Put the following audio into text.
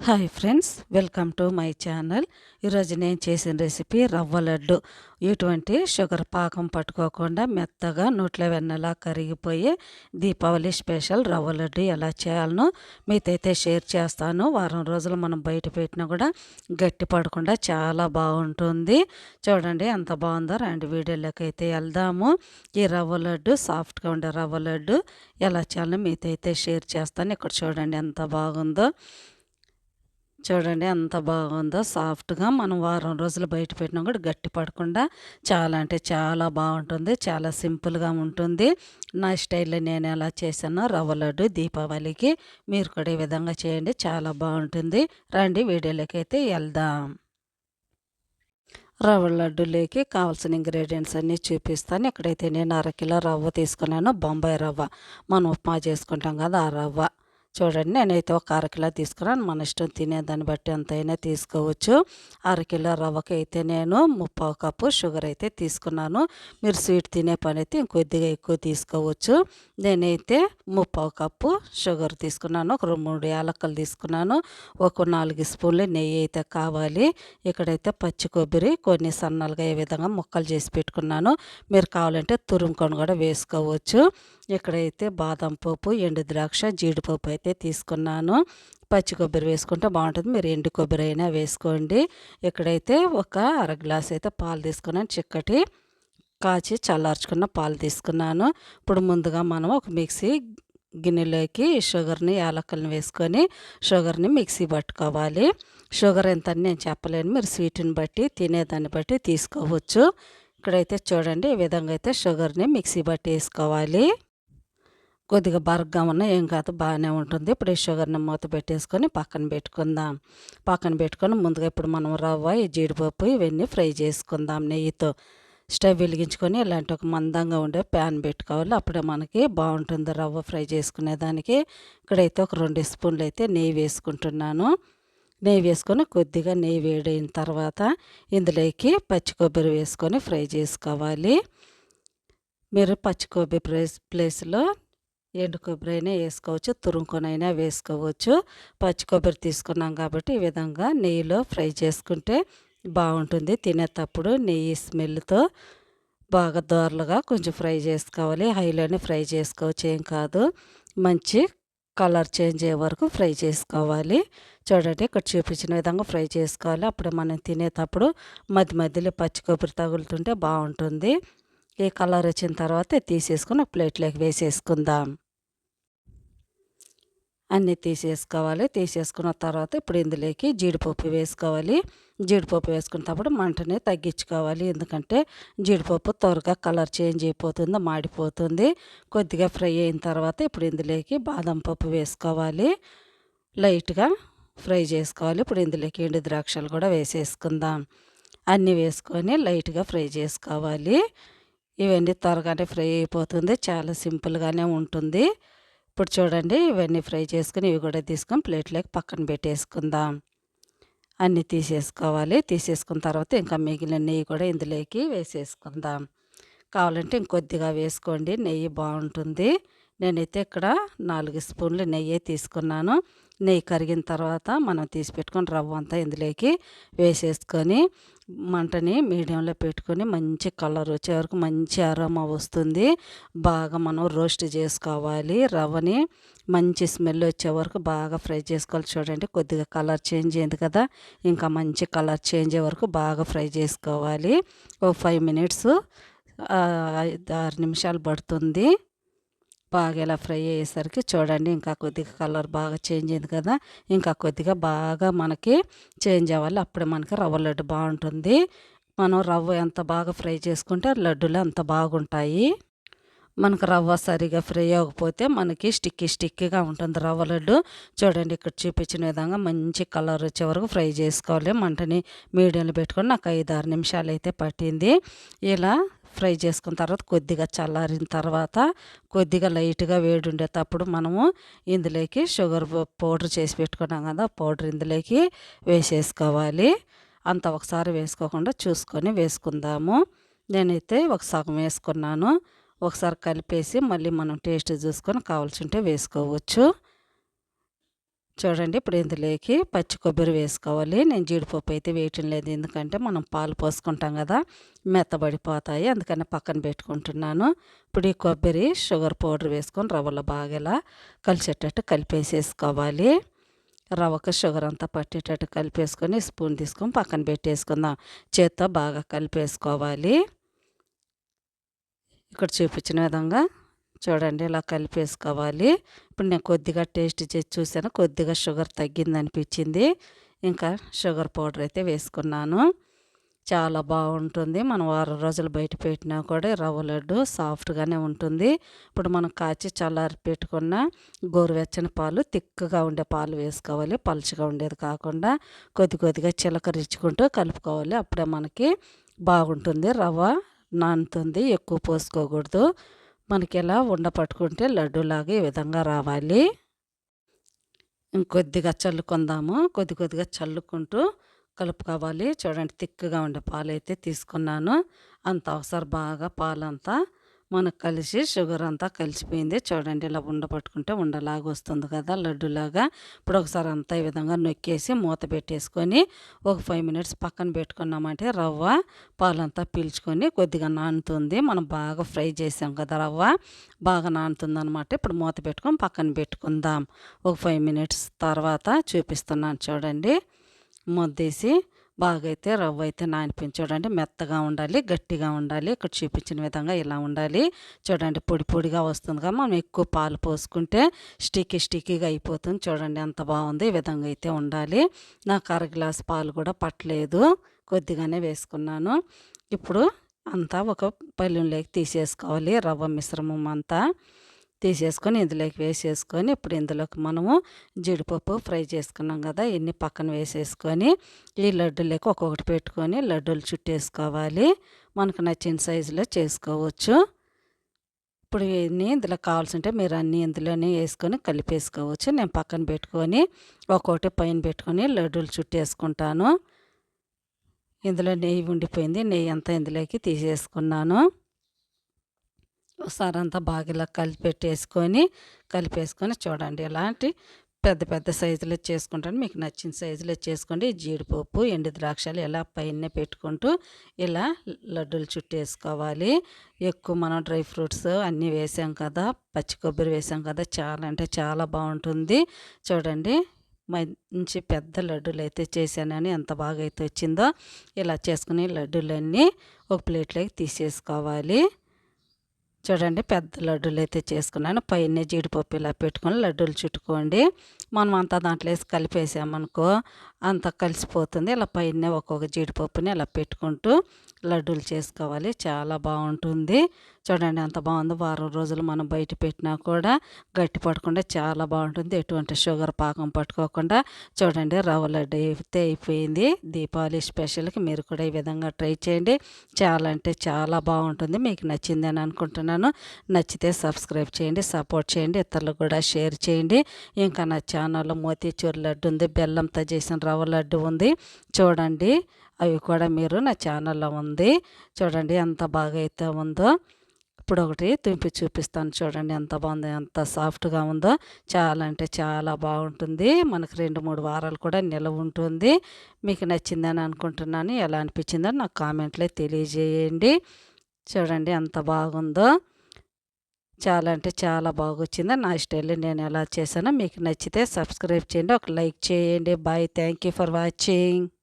Hi friends welcome to my channel ఈరోజు నేను చేసిన రెసిపీ రవ్వ లడ్డు. ఇటువంటి షుగర్ పాకం పట్టుకోకుండా మెత్తగా నోట్లో వెన్నలా కరిగిపోయి దీపావళి స్పెషల్ రవ్వ లడ్డు ఎలా చేయాలనో మీతైతే షేర్ చేస్తాను. వారం రోజులు మనం బయట పెట్టినా కూడా గట్టి పడకుండా చాలా బాగుంటుంది. చూడండి ఎంత బాగుందో. రెండు వీడియోలోకి అయితే వెళ్దాము. ఈ రవ్వ లడ్డు సాఫ్ట్గా ఉండే రవ్వ లడ్డు ఎలా చేయాలో మీతైతే షేర్ చేస్తాను. ఇక్కడ చూడండి ఎంత బాగుందో. చూడండి ఎంత బాగుందో. సాఫ్ట్గా మనం వారం రోజులు బయట పెట్టినా కూడా గట్టి పడకుండా చాలా అంటే చాలా బాగుంటుంది. చాలా సింపుల్గా ఉంటుంది. నా స్టైల్లో నేను ఎలా చేశానో రవ్వ లడ్డు దీపావళికి మీరు కూడా ఈ విధంగా చేయండి. చాలా బాగుంటుంది. రండి వీడియోలోకి అయితే వెళ్దాం. రవ్వ లడ్డులోకి కావాల్సిన ఇంగ్రీడియంట్స్ అన్నీ చూపిస్తాను. ఇక్కడైతే నేను అరకిలో రవ్వ తీసుకున్నాను. బొంబాయి రవ్వ. మనం ఉప్మా చేసుకుంటాం కదా ఆ రవ్వ. చూడండి నేనైతే ఒక అరకిలో తీసుకున్నాను. మన ఇష్టం తినేదాన్ని బట్టి ఎంతైనా తీసుకోవచ్చు. అరకిలో రవ్వకి అయితే నేను ముప్పావు కప్పు షుగర్ అయితే తీసుకున్నాను. మీరు స్వీట్ తినే పని అయితే ఇంకొద్దిగా ఎక్కువ తీసుకోవచ్చు. నేనైతే ముప్పావు కప్పు షుగర్ తీసుకున్నాను. ఒక రెండు మూడు యాలక్కలు తీసుకున్నాను. ఒక నాలుగు స్పూన్లు నెయ్యి అయితే కావాలి. ఇక్కడైతే పచ్చి కొబ్బరి కొన్ని సన్నాలుగా ఏ విధంగా ముక్కలు చేసి పెట్టుకున్నాను. మీరు కావాలంటే తురుముకొని కూడా వేసుకోవచ్చు. ఇక్కడైతే బాదం పప్పు ఎండు ద్రాక్ష జీడిపప్పు అయితే తీసుకున్నాను. పచ్చి కొబ్బరి వేసుకుంటే బాగుంటుంది. మీరు ఎండు కొబ్బరి అయినా వేసుకోండి. ఇక్కడైతే ఒక అర గ్లాస్ అయితే పాలు తీసుకున్నాను. చిక్కటి కాచి చల్లార్చుకున్న పాలు తీసుకున్నాను. ఇప్పుడు ముందుగా మనం ఒక మిక్సీ గిన్నెలోకి షుగర్ని యాలక్కల్ని వేసుకొని షుగర్ని మిక్సీ పట్టుకోవాలి. షుగర్ ఎంత నేను చెప్పలేను. మీరు స్వీట్ని బట్టి తినేదాన్ని బట్టి తీసుకోవచ్చు. ఇక్కడైతే చూడండి ఈ విధంగా అయితే షుగర్ని మిక్సీ బట్టి వేసుకోవాలి. కొద్దిగా బరగ్గా ఉన్న ఏం కాదు బాగానే ఉంటుంది. ఇప్పుడు ఈ షుగర్ని మూత పెట్టేసుకొని పక్కన పెట్టుకుందాం. పక్కన పెట్టుకొని ముందుగా ఇప్పుడు మనం రవ్వ ఈ జీడిపప్పు ఇవన్నీ ఫ్రై చేసుకుందాం నెయ్యితో. స్టవ్ వెలిగించుకొని ఇలాంటి ఒక మందంగా ఉండే ప్యాన్ పెట్టుకోవాలి. అప్పుడే మనకి బాగుంటుంది రవ్వ ఫ్రై చేసుకునేదానికి. ఇక్కడైతే ఒక రెండు స్పూన్లు అయితే నెయ్యి వేసుకుంటున్నాను. నెయ్యి వేసుకొని కొద్దిగా నెయ్యి వేడైన తర్వాత ఇందులోకి పచ్చి కొబ్బరి వేసుకొని ఫ్రై చేసుకోవాలి. మీరు పచ్చి కొబ్బరి ప్లేస్ ప్లేస్లో ఎండు కొబ్బరి అయినా వేసుకోవచ్చు తురుముకొని అయినా వేసుకోవచ్చు. పచ్చి కొబ్బరి తీసుకున్నాం కాబట్టి ఈ విధంగా నెయ్యిలో ఫ్రై చేసుకుంటే బాగుంటుంది. తినేటప్పుడు నెయ్యి స్మెల్తో బాగా దోరలుగా కొంచెం ఫ్రై చేసుకోవాలి. హైలోనే ఫ్రై చేసుకోవచ్చు ఏం కాదు. మంచి కలర్ చేంజ్ అయ్యే వరకు ఫ్రై చేసుకోవాలి. చూడండి ఇక్కడ చూపించిన విధంగా ఫ్రై చేసుకోవాలి. అప్పుడు మనం తినేటప్పుడు మధ్య మధ్యలో పచ్చి కొబ్బరి తగులుతుంటే బాగుంటుంది. ఈ కలర్ వచ్చిన తర్వాత తీసేసుకుని ప్లేట్లోకి వేసేసుకుందాం. అన్నీ తీసేసుకోవాలి. తీసేసుకున్న తర్వాత ఇప్పుడు ఇందులోకి జీడిపప్పు వేసుకోవాలి. జీడిపప్పు వేసుకున్నప్పుడు మంటని తగ్గించుకోవాలి. ఎందుకంటే జీడిపప్పు త్వరగా కలర్ చేంజ్ అయిపోతుంది మాడిపోతుంది. కొద్దిగా ఫ్రై అయిన తర్వాత ఇప్పుడు ఇందులోకి బాదం పప్పు వేసుకోవాలి. లైట్గా ఫ్రై చేసుకోవాలి. ఇప్పుడు ఇందులోకి ఎండు ద్రాక్షలు కూడా వేసేసుకుందాం. అన్నీ వేసుకొని లైట్గా ఫ్రై చేసుకోవాలి. ఇవన్నీ త్వరగానే ఫ్రై అయిపోతుంది. చాలా సింపుల్గానే ఉంటుంది. ఇప్పుడు చూడండి ఇవన్నీ ఫ్రై చేసుకుని ఇవి కూడా తీసుకొని ప్లేట్లోకి పక్కన పెట్టేసుకుందాం. అన్నీ తీసేసుకోవాలి. తీసేసుకున్న తర్వాత ఇంకా మిగిలిన నెయ్యి కూడా ఇందులోకి వేసేసుకుందాం. కావాలంటే ఇంకొద్దిగా వేసుకోండి. నెయ్యి బాగుంటుంది. నేనైతే ఇక్కడ నాలుగు స్పూన్లు నెయ్యి తీసుకున్నాను. నెయ్యి కరిగిన తర్వాత మనం తీసి పెట్టుకొని రవ్వ అంతా ఇందులోకి వేసేసుకొని మంటని మీడియంలో పెట్టుకొని మంచి కలర్ వచ్చే వరకు మంచి అరోమా వస్తుంది. బాగా మనం రోస్ట్ చేసుకోవాలి. రవ్వని మంచి స్మెల్ వచ్చే వరకు బాగా ఫ్రై చేసుకోవాలి. చూడండి కొద్దిగా కలర్ చేంజ్ అయింది కదా. ఇంకా మంచి కలర్ చేంజ్ అయ్యే వరకు బాగా ఫ్రై చేసుకోవాలి. ఒక ఫైవ్ మినిట్స్ ఆరు నిమిషాలు పడుతుంది. బాగా ఇలా ఫ్రై అయ్యేసరికి చూడండి ఇంకా కొద్దిగా కలర్ బాగా చేంజ్ అయింది కదా. ఇంకా కొద్దిగా బాగా మనకి చేంజ్ అవ్వాలి. అప్పుడే మనకి రవ్వ లడ్డు బాగుంటుంది. మనం రవ్వ ఎంత బాగా ఫ్రై చేసుకుంటే లడ్డులు అంత బాగుంటాయి. మనకు రవ్వ సరిగా ఫ్రై అవ్వకపోతే మనకి స్టిక్కీ స్టిక్కీగా ఉంటుంది రవ్వ లడ్డు. చూడండి ఇక్కడ చూపించిన విధంగా మంచి కలర్ వచ్చే వరకు ఫ్రై చేసుకోవాలి. మంటని మీడియంలో పెట్టుకొని నాకు ఐదు ఆరు నిమిషాలు అయితే పట్టింది. ఇలా ఫ్రై చేసుకున్న తర్వాత కొద్దిగా చల్లారిన తర్వాత కొద్దిగా లైట్గా వేడి ఉండేటప్పుడు మనము ఇందులోకి షుగర్ పౌడర్ చేసి పెట్టుకున్నాం కదా పౌడర్ ఇందులోకి వేసేసుకోవాలి. అంత ఒకసారి వేసుకోకుండా చూసుకొని వేసుకుందాము. నేనైతే ఒక సగం వేసుకున్నాను. ఒకసారి కలిపేసి మళ్ళీ మనం టేస్ట్ చూసుకొని కావాల్సి ఉంటే వేసుకోవచ్చు. చూడండి ఇప్పుడు ఇందులోకి పచ్చి కొబ్బరి వేసుకోవాలి. నేను జీడిపప్పు అయితే వేయటం లేదు. ఎందుకంటే మనం పాలు పోసుకుంటాం కదా మెత్తబడిపోతాయి. అందుకని పక్కన పెట్టుకుంటున్నాను. ఇప్పుడు ఈ కొబ్బరి షుగర్ పౌడర్ వేసుకొని రవ్వలో బాగా ఇలా కలిసేటట్టు కలిపేసేసుకోవాలి. రవ్వకు షుగర్ అంతా పట్టేటట్టు కలిపేసుకొని స్పూన్ తీసుకొని పక్కన పెట్టేసుకుందాం. చేత్తో బాగా కలిపేసుకోవాలి. ఇక్కడ చూపించిన విధంగా చూడండి ఇలా కలిపేసుకోవాలి. ఇప్పుడు నేను కొద్దిగా టేస్ట్ చేసి చూసాను కొద్దిగా షుగర్ తగ్గింది అనిపించింది ఇంకా షుగర్ పౌడర్ అయితే వేసుకున్నాను. చాలా బాగుంటుంది. మనం వారం రోజులు బయట పెట్టినా కూడా రవ్వ లడ్డు సాఫ్ట్గానే ఉంటుంది. ఇప్పుడు మనం కాచి చల్లారి పెట్టుకున్న గోరువెచ్చని పాలు తిక్కగా ఉండే పాలు వేసుకోవాలి. పలుచగా ఉండేది కాకుండా కొద్ది కొద్దిగా చిలకరించుకుంటూ కలుపుకోవాలి. అప్పుడే మనకి బాగుంటుంది రవ్వ నానుతుంది ఎక్కువ పోసుకోకూడదు. మనకి ఎలా ఉండ పట్టుకుంటే లడ్డూలాగా ఈ విధంగా రావాలి. ఇంకొద్దిగా చల్లుకుందాము. కొద్ది కొద్దిగా చల్లుకుంటూ కలుపుకోవాలి. చూడండి తిక్కుగా ఉండే పాలు అయితే తీసుకున్నాను. అంత అవసరం బాగా పాలంతా మనకు కలిసి షుగర్ అంతా కలిసిపోయింది చూడండి. ఇలా ఉండపట్టుకుంటే ఉండలాగా వస్తుంది కదా లడ్డులాగా. ఇప్పుడు ఒకసారి అంతా ఈ విధంగా నొక్కేసి మూత పెట్టేసుకొని ఒక ఫైవ్ మినిట్స్ పక్కన పెట్టుకున్నామంటే రవ్వ పాలంతా పీల్చుకొని కొద్దిగా నానుతుంది. మనం బాగా ఫ్రై చేసాం కదా రవ్వ బాగా నానుతుంది అనమాట ఇప్పుడు మూత పెట్టుకొని పక్కన పెట్టుకుందాం. ఒక ఫైవ్ మినిట్స్ తర్వాత చూపిస్తున్నాను చూడండి. ముద్దేసి బాగా అయితే రవ్వ అయితే నానిపించి చూడండి మెత్తగా ఉండాలి గట్టిగా ఉండాలి. ఇక్కడ చూపించిన విధంగా ఇలా ఉండాలి. చూడండి పొడి పొడిగా వస్తుంది కదా మనం. ఎక్కువ పాలు పోసుకుంటే స్టిక్కీ స్టిక్కీగా అయిపోతుంది. చూడండి ఎంత బాగుంది ఈ విధంగా అయితే ఉండాలి. నాకు అర గ్లాస్ పాలు కూడా పట్టలేదు. కొద్దిగానే వేసుకున్నాను. ఇప్పుడు అంతా ఒక పల్లెంలోకి తీసేసుకోవాలి. రవ్వ మిశ్రమం అంతా. తీసేసుకొని ఇందులోకి వేసేసుకొని ఇప్పుడు ఇందులోకి మనము జీడిపప్పు ఫ్రై చేసుకున్నాం కదా ఇన్ని పక్కన వేసేసుకొని ఈ లడ్డూలకి ఒక్కొక్కటి పెట్టుకొని లడ్డూలు చుట్టేసుకోవాలి. మనకు నచ్చిన సైజులో చేసుకోవచ్చు. ఇప్పుడు ఇవన్నీ ఇందులో కావాల్సింటే మీరు అన్నీ ఇందులోనే వేసుకొని కలిపేసుకోవచ్చు. నేను పక్కన పెట్టుకొని ఒక్కొక్కటి పైన పెట్టుకొని లడ్డూలు చుట్టేసుకుంటాను. ఇందులో నెయ్యి ఉండిపోయింది నెయ్యి అంతా ఇందులోకి తీసేసుకున్నాను. ఒకసారి అంతా బాగా ఇలా కలిపెట్టేసుకొని కలిపేసుకొని చూడండి. ఇలాంటి పెద్ద పెద్ద సైజులో చేసుకుంటాను. మీకు నచ్చిన సైజులో చేసుకోండి. జీడిపప్పు ఎండు ద్రాక్షలు ఇలా పైన పెట్టుకుంటూ ఇలా లడ్డూలు చుట్టేసుకోవాలి. ఎక్కువ మనం డ్రై ఫ్రూట్స్ అన్నీ వేసాం కదా పచ్చి కొబ్బరి వేసాం కదా చాలా అంటే చాలా బాగుంటుంది. చూడండి మంచి పెద్ద లడ్డూలు అయితే చేశానని ఎంత బాగా అయితే వచ్చిందో ఇలా చేసుకుని లడ్డూలన్నీ ఒక ప్లేట్లోకి తీసేసుకోవాలి. చూడండి పెద్ద లడ్డూలు అయితే చేసుకున్నాను. పైన జీడిపప్పు ఇలా పెట్టుకొని లడ్డూలు చుట్టుకోండి. మనం అంతా దాంట్లో వేసి కలిపేసామనుకో అంత కలిసిపోతుంది. ఇలా పైన ఒక్కొక్క జీడిపప్పుని ఇలా పెట్టుకుంటూ లడ్డూలు చేసుకోవాలి. చాలా బాగుంటుంది. చూడండి అంత బాగుందో. వారం రోజులు మనం బయట పెట్టినా కూడా గట్టి పడకుండా చాలా బాగుంటుంది. ఎటువంటి షుగర్ పాకం పట్టుకోకుండా చూడండి రవ్వ లడ్డు అయితే అయిపోయింది. దీపావళి స్పెషల్కి మీరు కూడా ఈ విధంగా ట్రై చేయండి. చాలా అంటే చాలా బాగుంటుంది. మీకు నచ్చింది అని అనుకుంటున్నాను. నచ్చితే సబ్స్క్రైబ్ చేయండి సపోర్ట్ చేయండి ఇతరులకు కూడా షేర్ చేయండి. ఇంకా నా ఛానల్లో మోతీచూర్ లడ్డు ఉంది. బెల్లంతో చేసిన రవ్వ రవ్వ లడ్డు ఉంది. చూడండి అవి కూడా మీరు నా ఛానల్లో ఉంది. చూడండి ఎంత బాగా అయితే ఉందో. ఇప్పుడు ఒకటి తుంపి చూపిస్తాను చూడండి ఎంత బాగుంది ఎంత సాఫ్ట్గా ఉందో. చాలా అంటే చాలా బాగుంటుంది. మనకు రెండు మూడు వారాలు కూడా నిలవ ఉంటుంది. మీకు నచ్చిందని అనుకుంటున్నాను. ఎలా అనిపించిందో నాకు కామెంట్లో తెలియజేయండి. చూడండి ఎంత బాగుందో. చాలా అంటే చాలా బాగా వచ్చింది నా స్టైల్లో నేను ఎలా చేశానో మీకు నచ్చితే సబ్స్క్రైబ్ చేయండి. ఒక లైక్ చేయండి. Bye. Thank you for watching.